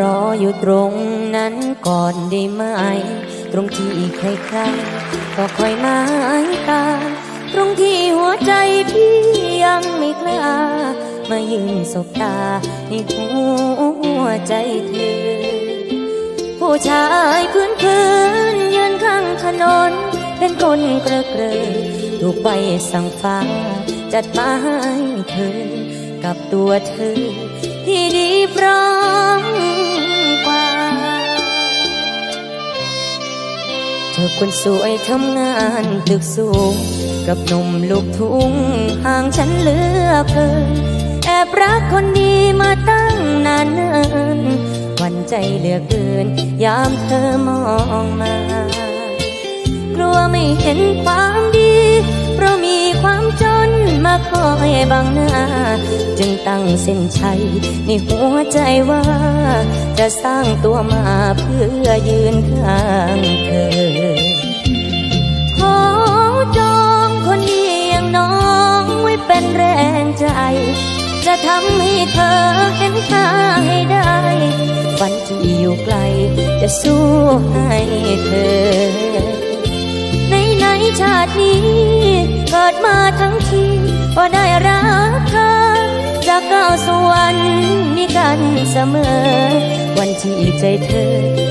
รออยู่ตรงนั้นก่อนได้ไหม ตรงที่ใครๆก็คอยมายตา ตรงที่หัวใจพี่ยังไม่กล้า มายืนสบตาในหัวใจเธอ ผู้ชายพื้นพื้นๆยืนข้างถนน เป็นคนเกระเกรถูกใบสั่งฟ้า จัดมาให้เธอ กับตัวเธอที่ดีพร้อ ธอคนสวยทำงานตึกสูง กับนมลูกทุ่งห่างฉันเหลือเกิน แอบรักคนดีมาตั้งนานเนินวันใจเหลือเกิน ยามเธอมองมา กลัวไม่เห็นความดี เพราะมีความจนมาคอยบังหน้า จึงตั้งเส้นชัยในหัวใจว่า จะสร้างตัวมาเพื่อยืนข้างเธอ จจะทำให้เธอเห็นค่าให้ได้วันที่อยู่ไกลจะสู้ให้เธอ ในในชาตินี้เกิดมาทั้งทีก็ได้รักเธอจากก้าวสวรรค์มีกันเสมอ วันที่ใจเธอ